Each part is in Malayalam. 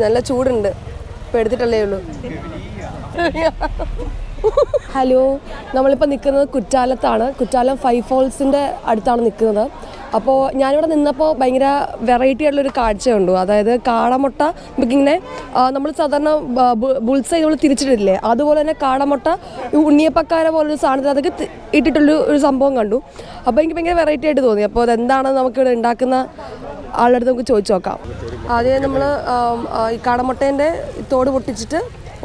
നല്ല ചൂടുണ്ട്. ഇപ്പം എടുത്തിട്ടല്ലേ ഉള്ളൂ. ഹലോ നമ്മളിപ്പോൾ നിൽക്കുന്നത് കുറ്റാലത്താണ്. കുറ്റാലം ഫൈവ് ഫോൾസിന്റെ അടുത്താണ് നിൽക്കുന്നത് അപ്പോൾ ഞാനിവിടെ നിന്നപ്പോൾ ഭയങ്കര വെറൈറ്റി ആയിട്ടുള്ളൊരു കാഴ്ച കണ്ടു. അതായത് കാടമുട്ട നമുക്കിങ്ങനെ നമ്മൾ സാധാരണ ബുൾസൈ നമ്മൾ തിരിച്ചിട്ടില്ലേ? അതുപോലെ തന്നെ കാടമുട്ട ഉണ്ണിയപ്പക്കാര പോലൊരു സാധനത്തിൽ അതൊക്കെ ഇട്ടിട്ടുള്ള ഒരു സംഭവം കണ്ടു. അപ്പോൾ എനിക്ക് ഭയങ്കര വെറൈറ്റി ആയിട്ട് തോന്നി. അപ്പോൾ അതെന്താണ് നമുക്കിവിടെ ഉണ്ടാക്കുന്ന ആളുടെ അടുത്ത് നമുക്ക് ചോദിച്ചു നോക്കാം. ആദ്യം നമ്മൾ ഈ കാടമുട്ടേന്റെ തോട് പൊട്ടിച്ചിട്ട്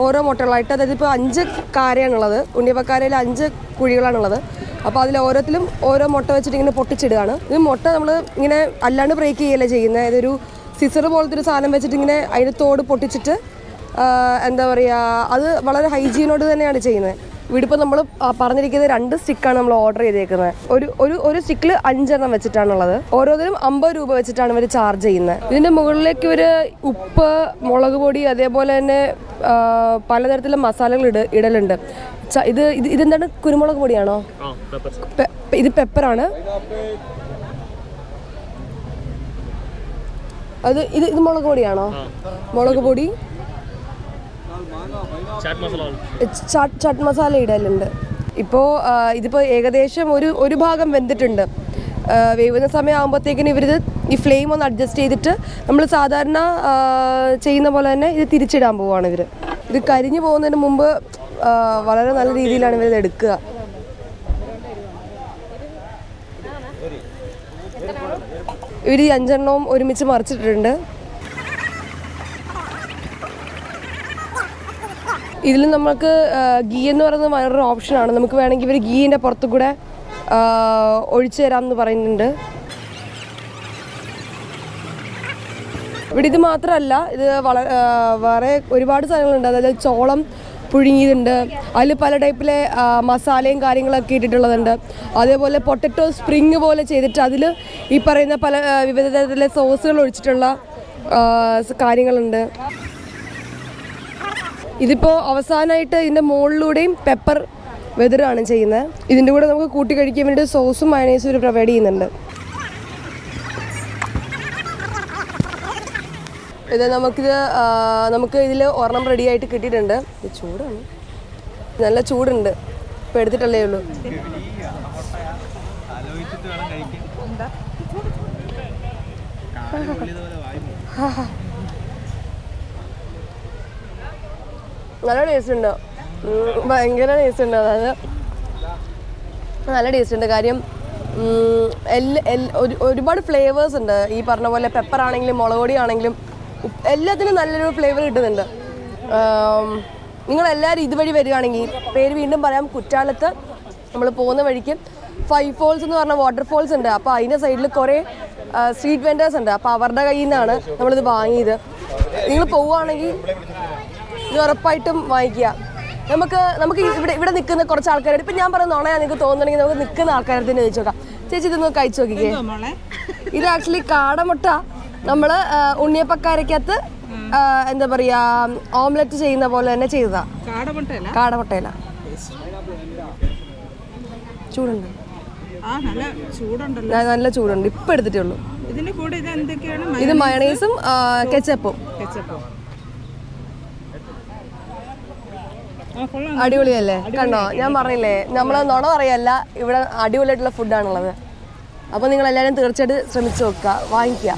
ഓരോ മുട്ടകളായിട്ട് അതായത് ഇപ്പോൾ അഞ്ച് കാരയാണുള്ളത്. ഉണ്ണിയപ്പക്കാരയിൽ അഞ്ച് കുഴികളാണുള്ളത്. അപ്പോൾ അതിൽ ഓരോത്തിലും ഓരോ മുട്ട വെച്ചിട്ട് ഇങ്ങനെ പൊട്ടിച്ചിടുകയാണ്. ഈ മുട്ട നമ്മൾ ഇങ്ങനെ അല്ലാണ്ട് ബ്രേക്ക് ചെയ്യല്ലേ ചെയ്യുന്നത് ഇതൊരു സിസർ പോലത്തെ ഒരു സാധനം വെച്ചിട്ട് ഇങ്ങനെ അതിന്റെ തോട് പൊട്ടിച്ചിട്ട് എന്താ പറയുക അത് വളരെ ഹൈജീനോട് തന്നെയാണ് ചെയ്യുന്നത് ഇവിടെ ഇപ്പോൾ നമ്മൾ പറഞ്ഞിരിക്കുന്നത് രണ്ട് സ്റ്റിക്കാണ് നമ്മൾ ഓർഡർ ചെയ്തേക്കുന്നത്. ഒരു ഒരു ഒരു സ്റ്റിക്കിൽ അഞ്ചെണ്ണം വെച്ചിട്ടാണുള്ളത്. ഓരോന്നിനും അമ്പത് രൂപ വെച്ചിട്ടാണ് ഇവർ ചാർജ് ചെയ്യുന്നത്. ഇതിന്റെ മുകളിലേക്ക് ഇവർ ഉപ്പ് മുളക് പൊടി അതേപോലെ തന്നെ പലതരത്തിലുള്ള മസാലകൾ ഇട ഇടലുണ്ട്. ഇത് ഇത് ഇതെന്താണ്? കുരുമുളക് പൊടിയാണോ? ഇത് പെപ്പറാണ്. അത് ഇത് ഇത് മുളക് പൊടിയാണോ? മുളക് പൊടി ചാട്ട് മസാല ഇടലുണ്ട്. ഇപ്പോൾ ഇതിപ്പോൾ ഏകദേശം ഒരു ഒരു ഭാഗം വെന്തിട്ടുണ്ട്. വേവുന്ന സമയം ആകുമ്പോഴത്തേക്കിന് ഇവരിത് ഈ ഫ്ലെയിം ഒന്ന് അഡ്ജസ്റ്റ് ചെയ്തിട്ട് നമ്മൾ സാധാരണ ചെയ്യുന്ന പോലെ തന്നെ ഇത് തിരിച്ചിടാൻ പോവുകയാണ് ഇവർ ഇത് കരിഞ്ഞു പോകുന്നതിന് മുമ്പ് വളരെ നല്ല രീതിയിലാണ് ഇവരിത് എടുക്കുക. ഇവർ ഈ അഞ്ചെണ്ണവും ഒരുമിച്ച് മറിച്ചിട്ടിട്ടുണ്ട്. ഇതിൽ നമുക്ക് ഗീ എന്ന് പറയുന്നത് വേറൊരു ഓപ്ഷനാണ്. നമുക്ക് വേണമെങ്കിൽ ഇവർ ഗീന്റെ പുറത്തു കൂടെ ഒഴിച്ചു തരാമെന്ന് പറയുന്നുണ്ട്. ഇവിടെ ഇത് മാത്രമല്ല ഇത് വളരെ വേറെ ഒരുപാട് സാധനങ്ങളുണ്ട്. അതായത് ചോളം പുഴുങ്ങിയതുണ്ട്. അതിൽ പല ടൈപ്പിലെ മസാലയും കാര്യങ്ങളൊക്കെ ഇട്ടിട്ടുള്ളതുണ്ട്. അതേപോലെ പൊട്ടറ്റോ സ്പ്രിങ് പോലെ ചെയ്തിട്ട് അതിൽ ഈ പറയുന്ന പല വിവിധ തരത്തിലെ സോസുകൾ ഒഴിച്ചിട്ടുള്ള കാര്യങ്ങളുണ്ട്. ഇതിപ്പോൾ അവസാനമായിട്ട് ഇതിന്റെ മുകളിലൂടെയും പെപ്പർ വെതറാണ് ചെയ്യുന്നത്. ഇതിന്റെ കൂടെ നമുക്ക് കൂട്ടി കഴിക്കാൻ വേണ്ടി സോസും മയണൈസും ഇവർ പ്രൊവൈഡ് ചെയ്യുന്നുണ്ട്. ഇത് നമുക്കിത് നമുക്ക് ഇതിൽ ഒരെണ്ണം റെഡി ആയിട്ട് കിട്ടിയിട്ടുണ്ട്. ഇത് ചൂടാണ്. നല്ല ചൂടുണ്ട്. ഇപ്പോൾ എടുത്തിട്ടല്ലേ ഉള്ളൂ. നല്ല ടേസ്റ്റ് ഉണ്ട്. ഭയങ്കര ടേസ്റ്റ് ഉണ്ട്. അതായത് നല്ല ടേസ്റ്റ് ഉണ്ട്. കാര്യം എല്ലാ ഒരുപാട് ഫ്ലേവേഴ്സ് ഉണ്ട്. ഈ പറഞ്ഞ പോലെ പെപ്പർ ആണെങ്കിലും മുളക് പൊടി ആണെങ്കിലും എല്ലാത്തിനും നല്ലൊരു ഫ്ലേവർ കിട്ടുന്നുണ്ട്. നിങ്ങളെല്ലാവരും ഇതുവഴി വരികയാണെങ്കിൽ പേര് വീണ്ടും പറയാം. കുറ്റാലത്ത് നമ്മൾ പോകുന്ന വഴിക്ക് ഫൈവ് ഫോൾസ് എന്ന് പറഞ്ഞ വാട്ടർഫോൾസ് ഉണ്ട്. അപ്പോൾ അതിന്റെ സൈഡിൽ കുറേ സ്ട്രീറ്റ് വെൻഡേഴ്സ് ഉണ്ട്. അപ്പോൾ അവരുടെ കയ്യിൽ നിന്നാണ് നമ്മളിത് വാങ്ങിയത്. നിങ്ങൾ പോവുകയാണെങ്കിൽ ഇത് ഉറപ്പായിട്ടും വാങ്ങിക്കുക. നമുക്ക് നമുക്ക് ഇവിടെ ഇവിടെ നിൽക്കുന്ന കുറച്ച് ആൾക്കാരോട് ഇപ്പം ഞാൻ പറയുന്ന നുണയാ നിങ്ങൾക്ക് തോന്നുന്നുണ്ടെങ്കിൽ നമുക്ക് നിൽക്കുന്ന ആൾക്കാരെ തന്നെ ചോദിച്ചു നോക്കാം. ചേച്ചി ഇതൊന്ന് കഴിച്ചു നോക്കിക്കേ. ഇത് ആക്ച്വലി കാടമുട്ട. നമ്മൾ ഉണ്ണിയപ്പക്കാരക്കകത്ത് എന്താ പറയുക ഓംലെറ്റ് ചെയ്യുന്ന പോലെ തന്നെ ചെയ്തതാ. കാടമുട്ടയില ചൂടുണ്ട്. നല്ല ചൂടുണ്ട്. ഇപ്പൊ എടുത്തിട്ടേ ഉള്ളൂ. ഇതിന്റെ കൂടെ ഇത് മയണൈസും കെച്ചപ്പും കെച്ചപ്പോ അടിപൊളിയല്ലേ? കണ്ടോ? ഞാൻ പറഞ്ഞില്ലേ നമ്മൾ നുണ പറയല്ല ഇവിടെ അടിപൊളിയായിട്ടുള്ള ഫുഡാണുള്ളത് അപ്പോൾ നിങ്ങൾ എല്ലാവരും തീർച്ചയായിട്ടും ശ്രമിച്ചു നോക്കുക വാങ്ങിക്കുക.